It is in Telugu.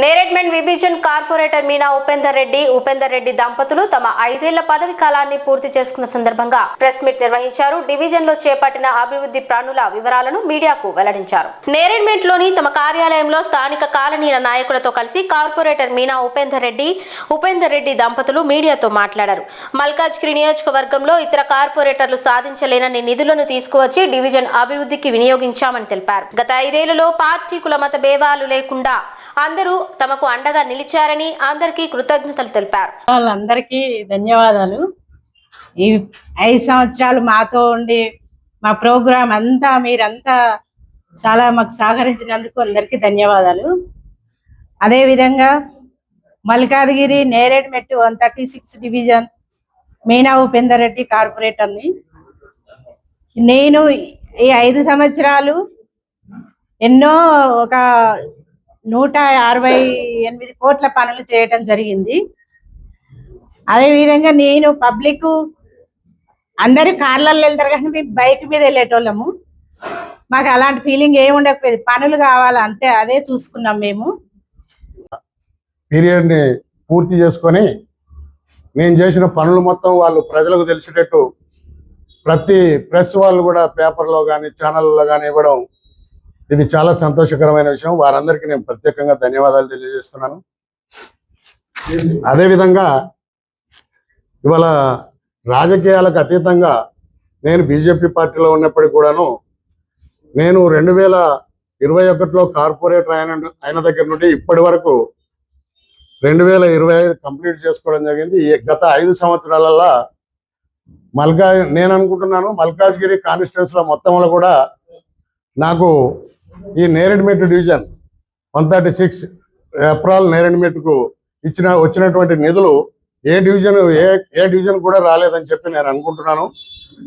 Nere. స్టేట్మెంట్ విభజన్ కార్పొరేటర్ మీనా ఉపేందర్ రెడ్డి ఉపేందర్ రెడ్డి దంపతులు తమ ఐదేళ్ళ పదవి కాలాన్ని పూర్తి చేసుకున్న సందర్భంగా ప్రెస్ మీట్ నిర్వహించారు. డివిజన్లో చేపట్టిన అభివృద్ధి ప్రాణుల వివరాలను మీడియాకు వెల్లడించారు. నేరెడ్మెంట్లోని తమ కార్యాలయంలో స్థానిక కాలనీల నాయకులతో కలిసి కార్పొరేటర్ మీనా ఉపేందర్ రెడ్డి ఉపేందర్ రెడ్డి దంపతులు మీడియాతో మాట్లాడారు. మల్కాజ్గిరి నియోజకవర్గంలో ఇతర కార్పొరేటర్లు సాధించలేనన్ని నిధులను తీసుకువచ్చి డివిజన్ అభివృద్ధికి వినియోగించామని తెలిపారు. గత ఐదేళ్ళలో పార్టీ కుల మత భేదాలు లేకుండా అందరూ తమ తమకు అండగా నిలిచారని అందరికీ కృతజ్ఞతలు తెలిపారు. వాళ్ళందరికీ ధన్యవాదాలు. ఈ ఐదు సంవత్సరాలు మాతో ఉండి మా ప్రోగ్రాం అంతా మీరంతా చాలా మాకు సహకరించినందుకు అందరికీ ధన్యవాదాలు. అదేవిధంగా Malkajgiri Neredmet one thirty six division Meena Upender కార్పొరేటర్ని. నేను ఈ ఐదు సంవత్సరాలు ఎన్నో ఒక నూట అరవై ఎనిమిది కోట్ల పనులు చేయటం జరిగింది. అదే విధంగా నేను పబ్లిక్ అందరూ కార్లలో వెళ్తారు కానీ మేము బైక్ మీద వెళ్ళేటోళ్ళము. మాకు అలాంటి ఫీలింగ్ ఏమి ఉండకపోయేది. పనులు కావాలి అంతే అదే చూసుకున్నాం మేము. పీరియడ్ని పూర్తి చేసుకొని నేను చేసిన పనులు మొత్తం వాళ్ళు ప్రజలకు తెలిసేటట్టు ప్రతి ప్రెస్ వాళ్ళు కూడా పేపర్లో కానీ ఛానళ్ళలో కానీ ఇవ్వడం ఇది చాలా సంతోషకరమైన విషయం. వారందరికీ నేను ప్రత్యేకంగా ధన్యవాదాలు తెలియజేస్తున్నాను. అదేవిధంగా ఇవాళ రాజకీయాలకు అతీతంగా నేను బీజేపీ పార్టీలో ఉన్నప్పటికీ కూడాను నేను రెండు వేల ఇరవై ఒకటిలో కార్పొరేటర్ అయిన అయిన దగ్గర నుండి ఇప్పటి వరకు రెండు వేల ఇరవై ఐదు కంప్లీట్ చేసుకోవడం జరిగింది. ఈ గత ఐదు సంవత్సరాలలో మల్కా నేను అనుకుంటున్నాను మల్కాజ్గిరి కాన్స్టిట్యున్సీలో మొత్తంలో కూడా నాకు ఈ Neredmet division one thirty six April నేరెడ్మెట్కు ఇచ్చిన వచ్చినటువంటి నిధులు ఏ డివిజన్ ఏ ఏ డివిజన్ కూడా రాలేదని చెప్పి నేను అనుకుంటున్నాను.